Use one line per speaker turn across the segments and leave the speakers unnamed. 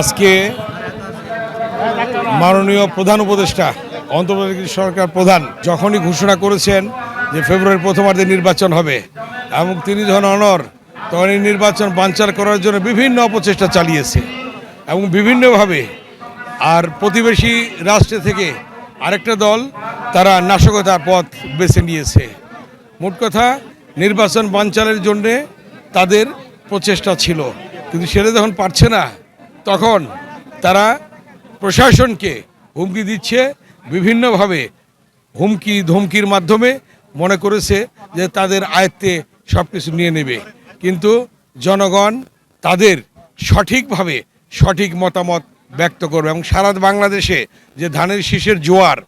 আজকে মাননীয় প্রধান উপদেষ্টা অন্ধ্রপ্রদেশ সরকার প্রধান, যখনই ঘোষণা করেছেন যে ফেব্রুয়ারির প্রথমার্ধে নির্বাচন হবে, এবং তিনি যখন অনর তখন এই নির্বাচন বানচাল করার জন্য বিভিন্ন অপচেষ্টা চালিয়েছে, এবং বিভিন্নভাবে আর প্রতিবেশী রাষ্ট্র থেকে আরেকটা দল তারা নাশকতার পথ বেছে নিয়েছে। মোট কথা, নির্বাচন বানচালের জন্যে তাদের প্রচেষ্টা ছিল, কিন্তু সেটা যখন পারছে না তখন তারা প্রশাসনকে হুমকি দিচ্ছে, বিভিন্নভাবে হুমকি ধমকির মাধ্যমে মনে করেছে যে তাদের আয়ত্তে সব কিছু নিয়ে নেবে। কিন্তু জনগণ তাদের সঠিকভাবে সঠিক মতামত ব্যক্ত করবে এবং সারা বাংলাদেশে যে ধানের শীষের জোয়ার,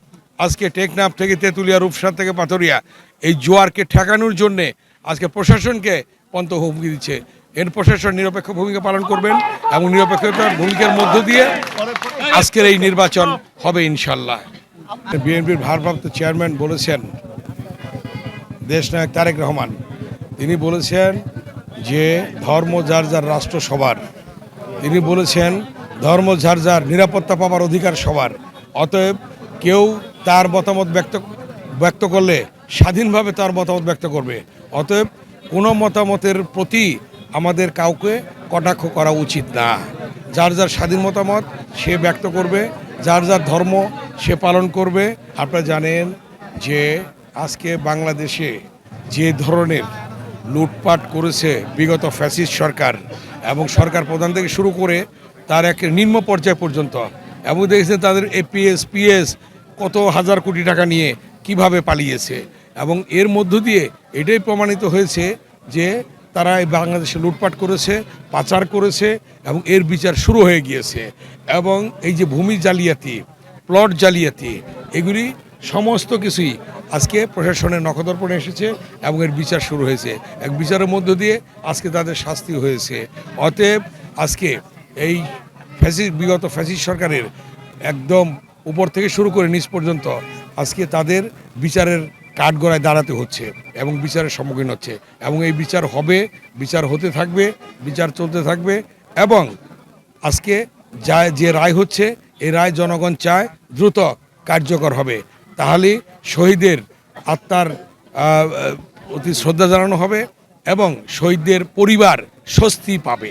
আজকে টেকনাফ থেকে তেঁতুলিয়া, রূপসার থেকে পাথরিয়া, এই জোয়ারকে ঠেকানোর জন্যে আজকে প্রশাসনকে পন্ত হুমকি দিচ্ছে। এর প্রশাসন নিরপেক্ষ ভূমিকা পালন করবেন এবং নিরপেক্ষতার ভূমিকার মধ্য দিয়ে আজকের এই নির্বাচন হবে ইনশাল্লাহ বিএনপির ভারপ্রাপ্ত চেয়ারম্যান বলেছেন, দেশ দেশনায়ক তারেক রহমান, তিনি বলেছেন যে ধর্ম যার যার রাষ্ট্র সবার। তিনি বলেছেন ধর্ম যার যার নিরাপত্তা পাওয়ার অধিকার সবার। অতএব কেউ তার মতামত ব্যক্ত ব্যক্ত করলে স্বাধীনভাবে তার মতামত ব্যক্ত করবে। অতএব কোনো মতামতের প্রতি আমাদের কাউকে কটাক্ষ করা উচিত না। যার যার স্বাধীন মতামত, সে ব্যক্ত করবে। যার যার ধর্ম, সে পালন করবে। আপনারা জানেন যে আজকে বাংলাদেশে যে ধরনের লুটপাট করেছে বিগত ফ্যাসিস্ট সরকার এবং সরকার প্রধান থেকে শুরু করে তার এক নিম্ন পর্যায় পর্যন্ত এবং দেখেছেন তাদের এপিএস পিএস কত হাজার কোটি টাকা নিয়ে কীভাবে পালিয়েছে এবং এর মধ্য দিয়ে এটাই প্রমাণিত হয়েছে যে তারা এই বাংলাদেশে লুটপাট করেছে, পাচার করেছে এবং এর বিচার শুরু হয়ে গিয়েছে। এবং এই যে ভূমি জালিয়াতি, প্লট জালিয়াতি, এগুলি সমস্ত কিছুই আজকে প্রশাসনের নখদর্পণে এসেছে এবং এর বিচার শুরু হয়েছে। এক বিচারের মধ্য দিয়ে আজকে তাদের শাস্তি হয়েছে। অতএব আজকে এই ফ্যাসি বিগত ফ্যাসিস সরকারের একদম উপর থেকে শুরু করে নিচ পর্যন্ত আজকে তাদের বিচারের কাঠগড়ায় দাঁড়াতে হচ্ছে এবং বিচারের সম্মুখীন হচ্ছে এবং এই বিচার হবে, বিচার হতে থাকবে, বিচার চলতে থাকবে এবং আজকে যা, যে রায় হচ্ছে, এই রায় জনগণ চায় দ্রুত কার্যকর হবে। তাহলে শহীদের আত্মার অতি শ্রদ্ধা জানানো হবে এবং শহীদদের পরিবার স্বস্তি পাবে।